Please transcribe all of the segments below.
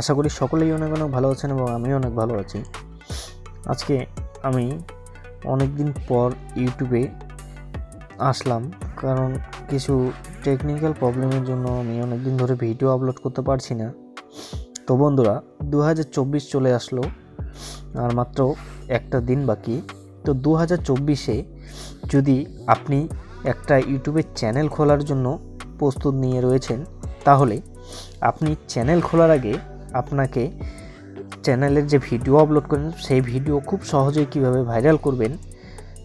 আশা করি সকলেই অনেক অনেক ভালো আছেন এবং আমিও অনেক ভালো আছি। আজকে আমি অনেক দিন পর ইউটিউবে আসলাম কারণ কিছু টেকনিক্যাল প্রবলেমের জন্য আমি অনেক দিন ধরে ভিডিও আপলোড করতে পারছি না। তো বন্ধুরা দু হাজার চব্বিশ চলে আসলো আর মাত্র একটা দিন বাকি। তো দু হাজার চব্বিশে যদি আপনি একটা ইউটিউবের চ্যানেল খোলার জন্য প্রস্তুত নিয়ে রয়েছেন, তাহলে আপনি চ্যানেল খোলার আগে আপনাকে চ্যানেলের যে ভিডিও আপলোড করেন, সেই ভিডিও খুব সহজেই কীভাবে ভাইরাল করবেন,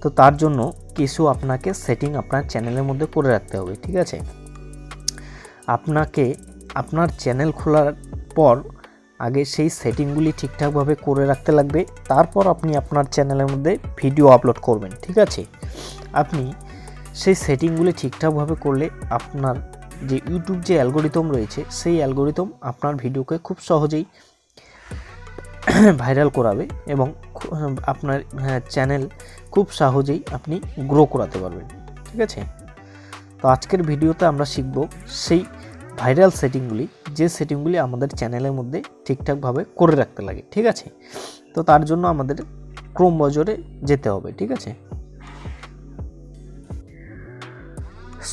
তো তার জন্য কিছু আপনাকে সেটিং আপনার চ্যানেলের মধ্যে করে রাখতে হবে, ঠিক আছে? আপনাকে আপনার চ্যানেল খোলার পর আগে সেই সেটিংগুলি ঠিকঠাকভাবে করে রাখতে লাগবে, তারপর আপনি আপনার চ্যানেলের মধ্যে ভিডিও আপলোড করবেন, ঠিক আছে? আপনি সেই সেটিংগুলি ঠিকঠাকভাবে করলে আপনার যে ইউটিউব যে অ্যালগোরিদম রয়েছে, সেই অ্যালগোরিদম আপনার ভিডিওকে খুব সহজেই ভাইরাল করাবে এবং আপনার চ্যানেল খুব সহজেই আপনি গ্রো করাতে পারবেন, ঠিক আছে? তো আজকের ভিডিওতে আমরা শিখব সেই ভাইরাল সেটিংগুলি যে সেটিংগুলি আমাদের চ্যানেলের মধ্যে ঠিকঠাকভাবে করে রাখতে লাগে, ঠিক আছে? তো তার জন্য আমাদের ক্রোম বজরে যেতে হবে, ঠিক আছে?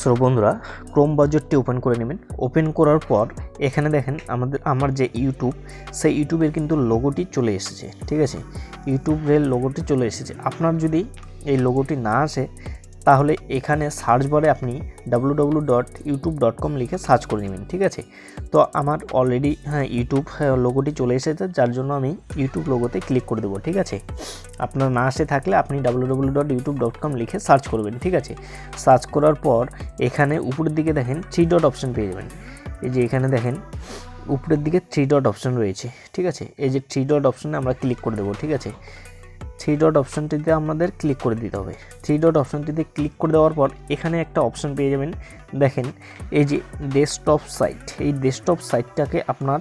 সো বন্ধুরা ক্রোম বাজেটটি ওপেন করে নেবেন। ওপেন করার পর এখানে দেখেন আমাদের, আমার যে ইউটিউব সেই ইউটিউবের কিন্তু লোগোটি চলে এসেছে, ঠিক আছে? ইউটিউবের লোগোটি চলে এসেছে। আপনার যদি এই লোগোটি না আসে তাহলে এখানে সার্চ বারে আপনি W dot YouTube dot com লিখে সার্চ করে নেবেন, ঠিক আছে? তো আমার অলরেডি হ্যাঁ ইউটিউব লোগোটি চলে এসেছে, যার জন্য আমি ইউটিউব লোগোতে ক্লিক করে দেবো, ঠিক আছে? আপনার না আসে থাকলে আপনি W W dot YouTube dot com লিখে সার্চ করবেন, ঠিক আছে? সার্চ করার পর এখানে উপরের দিকে দেখেন থ্রি ডট অপশন পেয়ে যাবেন। এই যে এখানে দেখেন, উপরের দিকে থ্রি ডট অপশন রয়েছে, ঠিক আছে? এই যে থ্রি ডট অপশনে আমরা ক্লিক করে দেবো, ঠিক আছে? থ্রি ডট অপশনটিতে আমাদের ক্লিক করে দিতে হবে। থ্রি ডট অপশনটিতে ক্লিক করে দেওয়ার পর এখানে একটা অপশন পেয়ে যাবেন। দেখেন, এই যে ডেস্কটপ সাইট এই ডেস্কটপ সাইটটাকে আপনার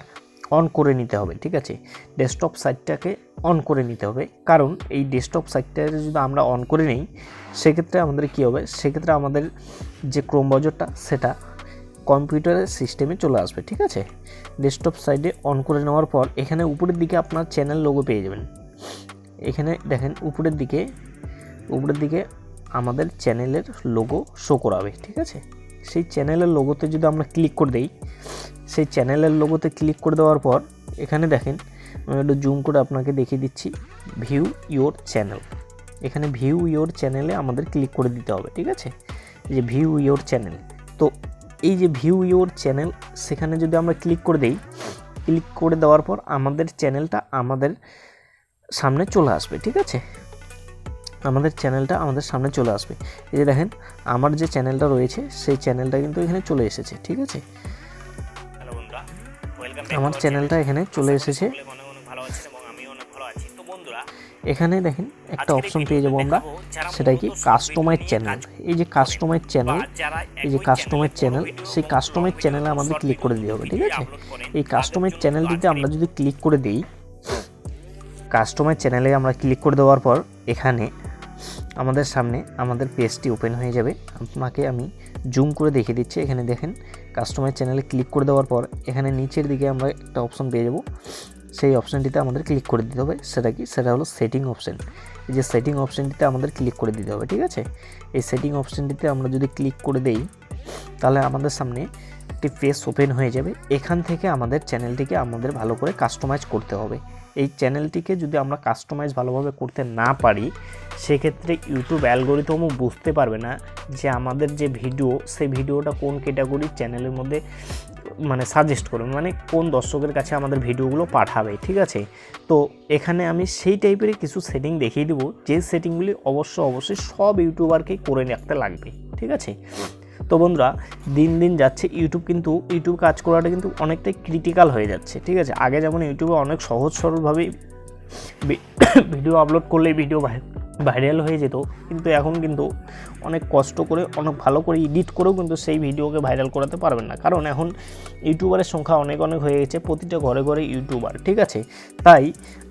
অন করে নিতে হবে, ঠিক আছে? ডেস্কটপ সাইটটাকে অন করে নিতে হবে। কারণ এই ডেস্কটপ সাইটটা যদি আমরা অন করে নিই, সেক্ষেত্রে আমাদের কী হবে? সেক্ষেত্রে আমাদের যে ক্রোম ব্রাউজারটা সেটা কম্পিউটারের সিস্টেমে চলে আসবে, ঠিক আছে? ডেস্কটপ সাইডে অন করে নেওয়ার পর এখানে উপরের দিকে আপনার চ্যানেল লোগো পেয়ে যাবেন। এখানে দেখেন উপরের দিকে উপরের দিকে আমাদের চ্যানেলের লোগো শো করাবে, ঠিক আছে? সেই চ্যানেলের লোগোতে যদি আমরা ক্লিক করে দেই, সেই চ্যানেলের লোগোতে ক্লিক করে দেওয়ার পর এখানে দেখেন, আমি একটু জুম করে আপনাকে দেখিয়ে দিচ্ছি ভিউ ইওর চ্যানেল এখানে ভিউ ইওর চ্যানেলে আমাদের ক্লিক করে দিতে হবে, ঠিক আছে? যে ভিউ ইওর চ্যানেল তো এই যে ভিউ ইওর চ্যানেল সেখানে যদি আমরা ক্লিক করে দেই ক্লিক করে দেওয়ার পর আমাদের চ্যানেলটা আমাদের সামনে চলে আসবে ঠিক আছে? আমাদের চ্যানেলটা আমাদের সামনে চলে আসবে। এই যে দেখেন আমার যে চ্যানেলটা রয়েছে সেই চ্যানেলটা কিন্তু এখানে চলে এসেছে ঠিক আছে? আমার চ্যানেলটা এখানে চলে এসেছে। এখানে দেখেন একটা অপশন পেয়ে যাব আমরা দেখাবো যারা সেটা কি কাস্টমাইজ চ্যানেল এই যে কাস্টমাইজ চ্যানেল এই যে কাস্টমাইজ চ্যানেল সেই কাস্টমাইজ চ্যানেলে আমাদের ক্লিক করে দিতে হবে ঠিক আছে? এই কাস্টমাইজ চ্যানেলটিতে আমরা যদি ক্লিক করে দিই কাস্টমাইজ চ্যানেলে আমরা ক্লিক করে দেওয়ার পর এখানে আমাদের সামনে আমাদের পেজটি ওপেন হয়ে যাবে। আপনাকে আমি জুম করে দেখিয়ে দিচ্ছি। এখানে দেখেন কাস্টমাইজ চ্যানেলে ক্লিক করে দেওয়ার পর এখানে নিচের দিকে আমরা একটা অপশন পেয়ে যাব। সেই অপশানটিতে আমাদের ক্লিক করে দিতে হবে। সেটা কি? সেটা হলো সেটিং অপশান এই যে সেটিং অপশানটিতে আমাদের ক্লিক করে দিতে হবে, ঠিক আছে? এই সেটিং অপশানটিতে আমরা যদি ক্লিক করে দেই তাহলে আমাদের সামনে একটি পেজ ওপেন হয়ে যাবে। এখান থেকে আমাদের চ্যানেলটিকে আমাদের ভালো করে কাস্টমাইজ করতে হবে। এই চ্যানেলটিকে যদি আমরা কাস্টমাইজ ভালোভাবে করতে না পারি, সেক্ষেত্রে ইউটিউব অ্যালগোরিদমও বুঝতে পারবে না যে আমাদের যে ভিডিও, সেই ভিডিওটা কোন ক্যাটাগরির চ্যানেলের মধ্যে মানে সাজেস্ট করবে মানে কোন দর্শকের কাছে আমাদের ভিডিওগুলো পাঠাবে, ঠিক আছে? তো এখানে আমি সেই টাইপেরই কিছু সেটিং দেখিয়ে দেবো। যে সেটিংগুলি অবশ্য, অবশ্যই সব ইউটিউবারকেই করে রাখতে লাগবে, ঠিক আছে? তো বন্ধুরা, দিন দিন যাচ্ছে ইউটিউব কিন্তু ইউটিউব কাজ করাটা কিন্তু অনেকটাই ক্রিটিক্যাল হয়ে যাচ্ছে, ঠিক আছে? আগে যেমন ইউটিউবে অনেক সহজ সরলভাবেই ভিডিও আপলোড করলেই ভিডিও ভাইরাল হয়ে যেত, কিন্তু এখন কিন্তু অনেক কষ্ট করে, অনেক ভালো করে এডিট করেও কিন্তু সেই ভিডিওকে ভাইরাল করাতে পারবেন না। কারণ এখন ইউটিউবারের সংখ্যা অনেক অনেক হয়ে গেছে, প্রতিটা ঘরে ঘরে ইউটিউবার, ঠিক আছে? তাই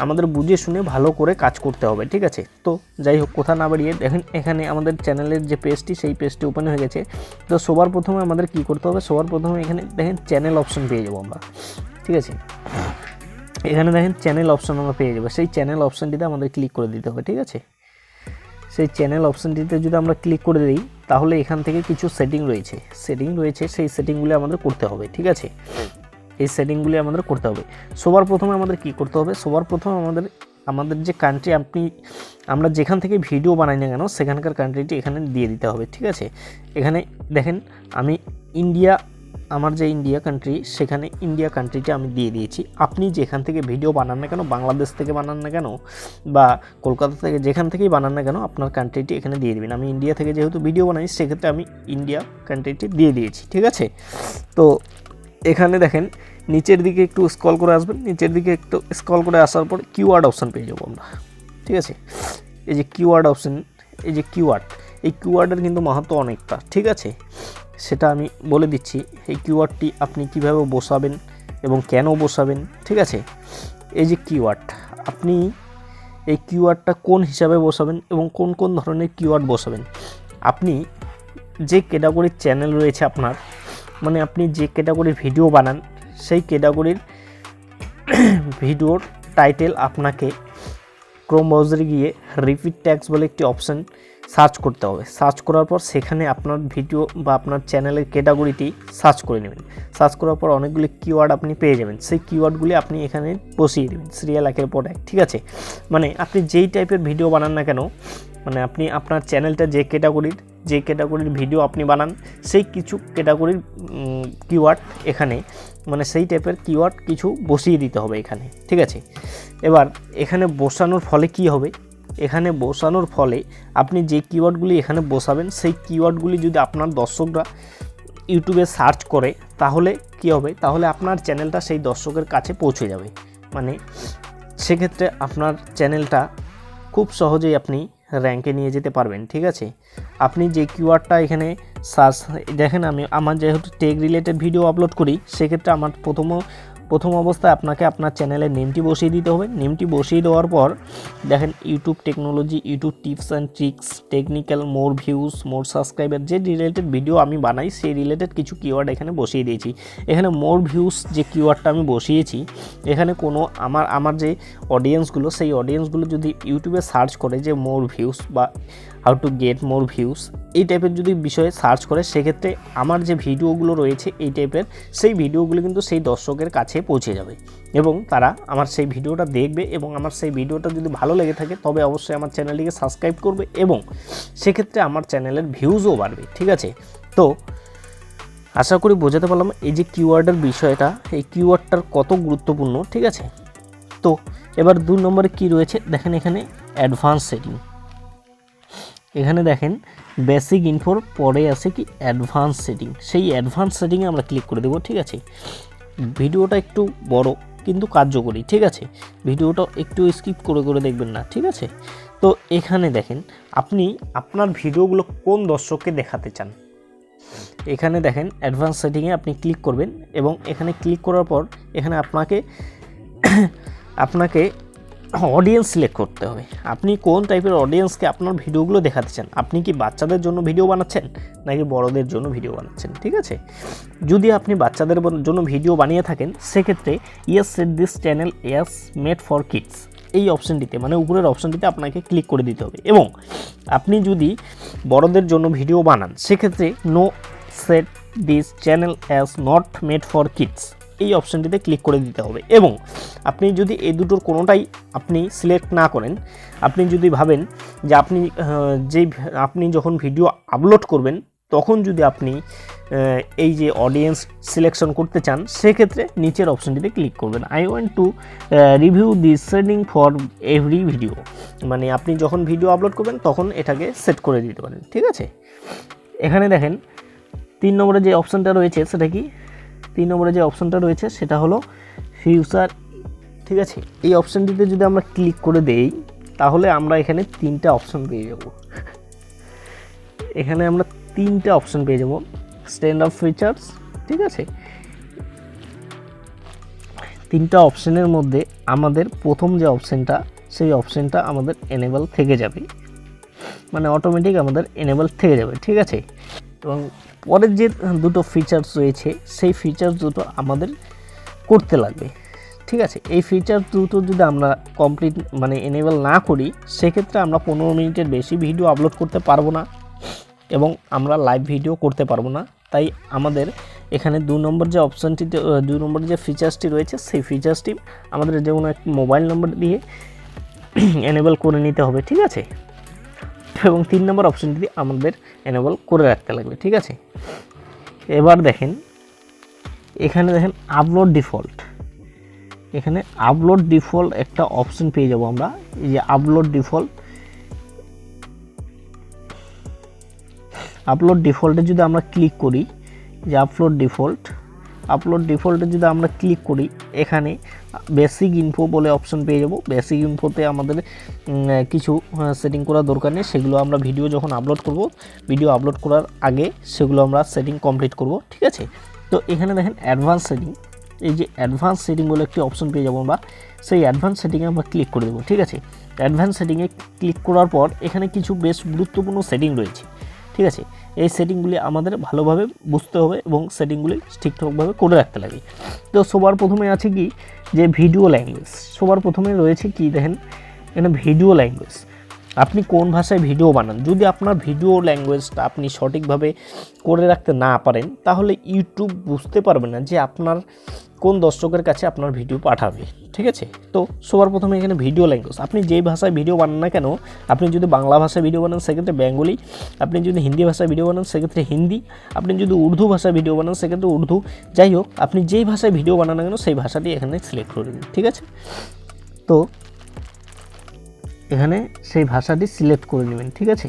আমাদের বুঝে শুনে ভালো করে কাজ করতে হবে, ঠিক আছে? তো যাই হোক, কথা না বাড়িয়ে দেখেন, এখানে আমাদের চ্যানেলের যে পেজটি সেই পেজটি ওপেন হয়ে গেছে। তো সবার প্রথমে আমাদের কি করতে হবে? সবার প্রথমে এখানে দেখেন চ্যানেল অপশন পেয়ে যাব আমরা, ঠিক আছে? এখানে দেখেন চ্যানেল অপশন আমরা পেয়ে যাব। সেই চ্যানেল অপশানটিতে আমাদের ক্লিক করে দিতে হবে, ঠিক আছে? সেই চ্যানেল অপশানটিতে যদি আমরা ক্লিক করে দিই, তাহলে এখান থেকে কিছু সেটিং রয়েছে। সেটিং রয়েছে, সেই সেটিংগুলি আমাদের করতে হবে, ঠিক আছে? এই সেটিংগুলি আমাদের করতে হবে। সবার প্রথমে আমাদের কি করতে হবে? সবার প্রথমে আমাদের আমাদের যে কান্ট্রি আপনি, আমরা যেখান থেকে ভিডিও বানাই না কেন, সেখানকার কান্ট্রিটি এখানে দিয়ে দিতে হবে, ঠিক আছে? এখানে দেখেন, আমি ইন্ডিয়া আমার যে ইন্ডিয়া কান্ট্রি সেখানে ইন্ডিয়া কান্ট্রিটা আমি দিয়ে দিয়েছি। আপনি যেখান থেকে ভিডিও বানান না কেন, বাংলাদেশ থেকে বানান না কেন, বা কলকাতা থেকে যেখান থেকেই বানান না কেন, আপনার কান্ট্রিটি এখানে দিয়ে দিবেন। আমি ইন্ডিয়া থেকে যেহেতু ভিডিও বানাই, সেক্ষেত্রে আমি ইন্ডিয়া কান্ট্রিটি দিয়ে দিয়েছি, ঠিক আছে? তো এখানে দেখেন, নিচের দিকে একটু স্ক্রল করে আসবেন। নিচের দিকে একটু স্ক্রল করে আসার পর কিওয়ার্ড অপশান পেয়ে যাব আমরা, ঠিক আছে? এই যে কিওয়ার্ড অপশান এই যে কিওয়ার্ড এই কিওয়ার্ডের কিন্তু মাহাত্ম অনেকটা, ঠিক আছে? সেটা আমি বলে দিচ্ছি, এই কিওয়ার্ডটি আপনি কীভাবে বসাবেন এবং কেন বসাবেন, ঠিক আছে? এই যে কিওয়ার্ড আপনি এই কিওয়ার্ডটা কোন হিসাবে বসাবেন এবং কোন কোন ধরনের কিওয়ার্ড বসাবেন? আপনি যে ক্যাটাগরির চ্যানেল রয়েছে আপনার মানে আপনি যে ক্যাটাগরির ভিডিও বানান, সেই ক্যাটাগরির ভিডিওর টাইটেল আপনাকে ক্রোম ব্রাউজারে গিয়ে রিপিট ট্যাক্স বলে একটি অপশান সার্চ করতে হবে। সার্চ করার পর সেখানে আপনার ভিডিও বা আপনার চ্যানেলের ক্যাটাগরিটি সার্চ করে নেবেন। সার্চ করার পর অনেকগুলি কিওয়ার্ড আপনি পেয়ে যাবেন। সেই কিওয়ার্ডগুলি আপনি এখানে বসিয়ে দেবেন সিরিয়াল একের পর এক, ঠিক আছে? মানে আপনি যেই টাইপের ভিডিও বানান না কেন মানে আপনি আপনার চ্যানেলটা যে ক্যাটাগরির যে ক্যাটাগরির ভিডিও আপনি বানান, সেই কিছু ক্যাটাগরির কিওয়ার্ড এখানে মানে সেই টাইপের কিওয়ার্ড কিছু বসিয়ে দিতে হবে এখানে, ঠিক আছে? এবার এখানে বসানোর ফলে কি হবে? এখানে বসানোর ফলে আপনি যে কিওয়ার্ডগুলি এখানে বসাবেন, সেই কিওয়ার্ডগুলি যদি আপনার দর্শকরা ইউটিউবে সার্চ করে, তাহলে কি হবে? তাহলে আপনার চ্যানেলটা সেই দর্শকের কাছে পৌঁছে যাবে। মানে সেক্ষেত্রে আপনার চ্যানেলটা খুব সহজেই আপনি র্যাঙ্কে নিয়ে যেতে পারবেন, ঠিক আছে? আপনি যে কিওয়ার্ডটা এখানে সার্চ দেখেন আমি, আমার যেহেতু টেক রিলেটেড ভিডিও আপলোড করি, সেক্ষেত্রে আমার প্রথম প্রথম অবস্থায় আপনাকে আপনার চ্যানেলের নেমটি বসিয়ে দিতে হবে। নেমটি বসিয়ে দেওয়ার পর দেখেন YouTube technology YouTube tips and tricks technical more views more subscriber যে রিলেটেড ভিডিও আমি বানাই, সেই রিলেটেড কিছু কিওয়ার্ড এখানে বসিয়ে দিয়েছি। এখানে মোর ভিউজ যে কিওয়ার্ডটা আমি বসিয়েছি, এখানে কোনো আমার আমার যে অডিয়েন্সগুলো সেই অডিয়েন্সগুলো যদি ইউটিউবে সার্চ করে যে মোর ভিউজ বা how to get more views এই টাইপের যদি বিষয়ে সার্চ করে, সেক্ষেত্রে আমার যে ভিডিওগুলো রয়েছে, এই টাইপের সেই ভিডিওগুলো কিন্তু সেই দর্শকের কাছে পৌঁছে যাবে। এবং তারা আমার সেই ভিডিওটা দেখবে এবং আমার সেই ভিডিওটা যদি ভালো লেগে থাকে, তবে অবশ্যই আমার চ্যানেলটিকে সাবস্ক্রাইব করবে এবং সেক্ষেত্রে আমার চ্যানেলের ভিউজও বাড়বে, ঠিক আছে? তো, আশা করি বোঝাতে পারলাম এই যে কিওয়ার্ডের বিষয়টা, এই কিওয়ার্ডটার কত গুরুত্বপূর্ণ, ঠিক আছে? তো, এবার দু নম্বরে কি রয়েছে? দেখেন এখানে অ্যাডভান্স সেটিং। এখানে দেখেন, বেসিক ইনফোর পরে আছে কি অ্যাডভান্স সেটিং। সেই অ্যাডভান্স সেটিংয়ে আমরা ক্লিক করে দেবো, ঠিক আছে? ভিডিওটা একটু বড়, কিন্তু কার্যকরী, ঠিক আছে? ভিডিওটা একটু স্কিপ করে করে দেখবেন না, ঠিক আছে? তো এখানে দেখেন, আপনি আপনার ভিডিওগুলো কোন দর্শককে দেখাতে চান? এখানে দেখেন অ্যাডভান্স সেটিংয়ে আপনি ক্লিক করবেন এবং এখানে ক্লিক করার পর এখানে আপনাকে আপনাকে অডিয়েন্স সিলেক্ট করতে হবে। আপনি কোন টাইপের অডিয়েন্সকে আপনার ভিডিওগুলো দেখাতে চান? আপনি কি বাচ্চাদের জন্য ভিডিও বানাচ্ছেন, নাকি বড়দের জন্য ভিডিও বানাচ্ছেন? ঠিক আছে? যদি আপনি বাচ্চাদের জন্য ভিডিও বানিয়ে থাকেন, সেক্ষেত্রে yes set this channel as made for kids এই অপশানটিতে মানে উপরের অপশানটিতে আপনাকে ক্লিক করে দিতে হবে। এবং আপনি যদি বড়দের জন্য ভিডিও বানান, সেক্ষেত্রে no set this channel as not made for kids এই অপশানটিতে ক্লিক করে দিতে হবে। এবং আপনি যদি এই দুটোর কোনোটাই আপনি সিলেক্ট না করেন, আপনি যদি ভাবেন যে আপনি যেই আপনি যখন ভিডিও আপলোড করবেন, তখন যদি আপনি এই যে অডিয়েন্স সিলেকশন করতে চান, সেক্ষেত্রে নিচের অপশানটিতে ক্লিক করবেন। I want to review the setting for every video মানে আপনি যখন ভিডিও আপলোড করবেন, তখন এটাকে সেট করে দিতে পারেন। ঠিক আছে? এখানে দেখেন, তিন নম্বরে যে অপশানটা রয়েছে, সেটা কি? তিন নম্বরে যে অপশানটা রয়েছে সেটা হলো ফিউচার ঠিক আছে? এই অপশানটিতে যদি আমরা ক্লিক করে দেই, তাহলে আমরা এখানে তিনটা অপশান পেয়ে যাব। এখানে আমরা তিনটা অপশান পেয়ে যাব। স্ট্যান্ড আপ ফিচার্স ঠিক আছে? তিনটা অপশানের মধ্যে আমাদের প্রথম যে অপশানটা সেই অপশানটা আমাদের এনেবল থেকে যাবে। মানে অটোমেটিক আমাদের এনেবল থেকে যাবে, ঠিক আছে? এবং পরের যে দুটো ফিচার্স রয়েছে, সেই ফিচার্স দুটো আমাদের করতে লাগবে। ঠিক আছে? এই ফিচার দুটো যদি আমরা কমপ্লিট মানে এনেবল না করি, সেক্ষেত্রে আমরা পনেরো মিনিটের বেশি ভিডিও আপলোড করতে পারব না এবং আমরা লাইভ ভিডিও করতে পারব না। তাই আমাদের এখানে দু নম্বর যে অপশানটি দু নম্বর যে ফিচার্সটি রয়েছে, সেই ফিচার্সটি আমাদের যে কোনো এক মোবাইল নম্বর দিয়ে এনেবল করে নিতে হবে। ঠিক আছে? এবং তিন নম্বর অপশানটি আমাদের এনেবল করে রাখতে লাগবে, ঠিক আছে? এবার দেখেন, এখানে দেখেন আপলোড ডিফল্ট এখানে আপলোড ডিফল্ট একটা অপশন পেয়ে যাব আমরা, এই যে আপলোড ডিফল্ট আপলোড ডিফল্টে যদি আমরা ক্লিক করি, যে আপলোড ডিফল্ট আপলোড ডিফল্টে যদি আমরা ক্লিক করি, এখানে বেসিক ইনফো বলে অপশন পেয়ে যাব। বেসিক ইনফোতে আমাদের কিছু সেটিং করার দরকার নেই। সেগুলো আমরা ভিডিও যখন আপলোড করব ভিডিও আপলোড করার আগে সেগুলো আমরা সেটিং কমপ্লিট করব, ঠিক আছে? তো এখানে দেখেন অ্যাডভান্স সেটিং এই যে অ্যাডভান্স সেটিং বলে একটি অপশন পেয়ে যাব আমরা। সেই অ্যাডভান্স সেটিংয়ে আমরা ক্লিক করে দেবো, ঠিক আছে? অ্যাডভান্স সেটিংয়ে ক্লিক করার পর এখানে কিছু বেশ গুরুত্বপূর্ণ সেটিং রয়েছে, ঠিক আছে? এই সেটিংগুলি আমাদের ভালোভাবে বুঝতে হবে এবং সেটিংগুলি ঠিকঠাকভাবে করে রাখতে লাগে। তো সবার প্রথমে আছে কি? যে ভিডিও ল্যাঙ্গুয়েজ সবার প্রথমে রয়েছে কি দেখেন? এখানে ভিডিও ল্যাঙ্গুয়েজ আপনি কোন ভাষায় ভিডিও বানান? যদি আপনার ভিডিও ল্যাঙ্গুয়েজটা আপনি সঠিকভাবে করে রাখতে না পারেন, তাহলে ইউটিউব বুঝতে পারবে না যে আপনার কোন দর্শকের কাছে আপনার ভিডিও পাঠাবে, ঠিক আছে? তো সবার প্রথমে এখানে ভিডিও ল্যাঙ্গুয়েজ আপনি যেই ভাষায় ভিডিও বানান না কেন, আপনি যদি বাংলা ভাষায় ভিডিও বানান, সেক্ষেত্রে বেঙ্গলি, আপনি যদি হিন্দি ভাষায় ভিডিও বানান, সেক্ষেত্রে হিন্দি, আপনি যদি উর্দু ভাষায় ভিডিও বানান, সেক্ষেত্রে উর্দু। যাই হোক, আপনি যেই ভাষায় ভিডিও বানান না কেন, সেই ভাষাটি এখানে সিলেক্ট করে দিন, ঠিক আছে? তো এখানে সেই ভাষাটি সিলেক্ট করে নেবেন ঠিক আছে?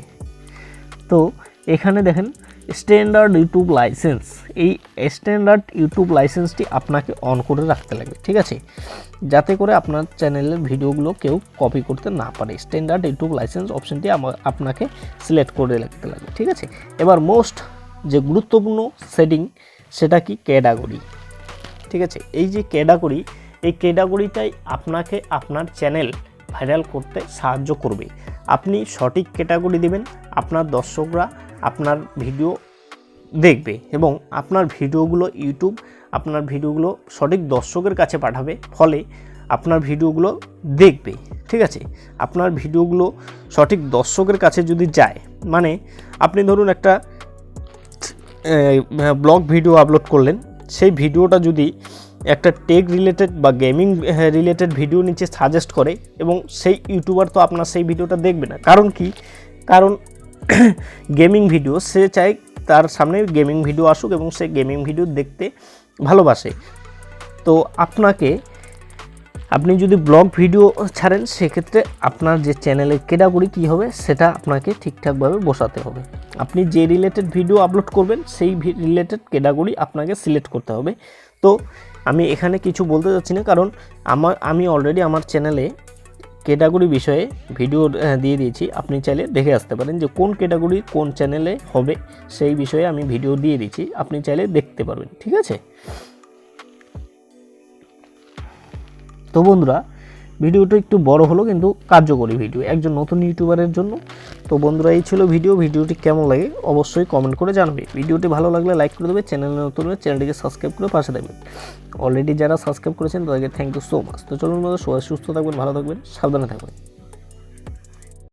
তো এখানে দেখেন স্ট্যান্ডার্ড ইউটিউব লাইসেন্স এই স্ট্যান্ডার্ড ইউটিউব লাইসেন্সটি আপনাকে অন করে রাখতে লাগবে, ঠিক আছে? যাতে করে আপনার চ্যানেলের ভিডিওগুলো কেউ কপি করতে না পারে স্ট্যান্ডার্ড ইউটিউব লাইসেন্স অপশনটি আপনাকে সিলেক্ট করে রাখতে লাগবে, ঠিক আছে? এবার মোস্ট যে গুরুত্বপূর্ণ সেটিং সেটা কি? ক্যাটাগরি ঠিক আছে? এই যে ক্যাটাগরি এই ক্যাটাগরিটাই আপনাকে আপনার চ্যানেল ভাইরাল করতে সাহায্য করবে। আপনি সঠিক ক্যাটাগরি দিবেন, আপনার দর্শকরা আপনার ভিডিও দেখবে এবং আপনার ভিডিওগুলো ইউটিউব আপনার ভিডিওগুলো সঠিক দর্শকের কাছে পাঠাবে, ফলে আপনার ভিডিওগুলো দেখবে, ঠিক আছে? আপনার ভিডিওগুলো সঠিক দর্শকের কাছে যদি যায় মানে আপনি ধরুন একটা ব্লগ ভিডিও আপলোড করলেন, সেই ভিডিওটা যদি একটা টেক রিলেটেড বা গেমিং রিলেটেড ভিডিও নিচে সাজেস্ট করে এবং সেই ইউটিউবার তো আপনার সেই ভিডিওটা দেখবে না। কারণ কি? কারণ গেমিং ভিডিও সে চায় তার সামনে গেমিং ভিডিও আসুক এবং সে গেমিং ভিডিও দেখতে ভালোবাসে। তো আপনাকে, আপনি যদি ব্লগ ভিডিও ছাড়েন, সেক্ষেত্রে আপনার যে চ্যানেলের ক্যাটাগরি কী হবে, সেটা আপনাকে ঠিকঠাকভাবে বসাতে হবে। আপনি যে রিলেটেড ভিডিও আপলোড করবেন, সেই রিলেটেড ক্যাটাগরি আপনাকে সিলেক্ট করতে হবে। তো আমি এখানে কিছু বলতে চাচ্ছি না, কারণ আমার আমি অলরেডি আমার চ্যানেলে ক্যাটাগরি বিষয়ে ভিডিও দিয়ে দিয়েছি। আপনি চাইলে দেখে আসতে পারেন যে কোন ক্যাটাগরি কোন চ্যানেলে হবে, সেই বিষয়ে আমি ভিডিও দিয়ে দিয়েছি আপনি চাইলে দেখতে পারবেন, ঠিক আছে? তো বন্ধুরা, ভিডিওটা একটু বড় হলো, কিন্তু কার্যকরী ভিডিও। একজন নতুন ইউটিউবারের জন্য তো বন্ধুরা, এই ছিল ভিডিও। ভিডিওটি কেমন লাগে অবশ্যই কমেন্ট করে জানাবে। ভিডিওটি ভালো লাগলে লাইক করে দেবে চ্যানেলে নতুন হলে চ্যানেলটিকে সাবস্ক্রাইব করে পাশে দেবেন অলরেডি যারা সাবস্ক্রাইব করেছেন, তাদেরকে থ্যাংক ইউ সো মাচ তো চলুন বন্ধুরা, সবাই সুস্থ থাকবেন, ভালো থাকবেন, সাবধানে থাকবেন।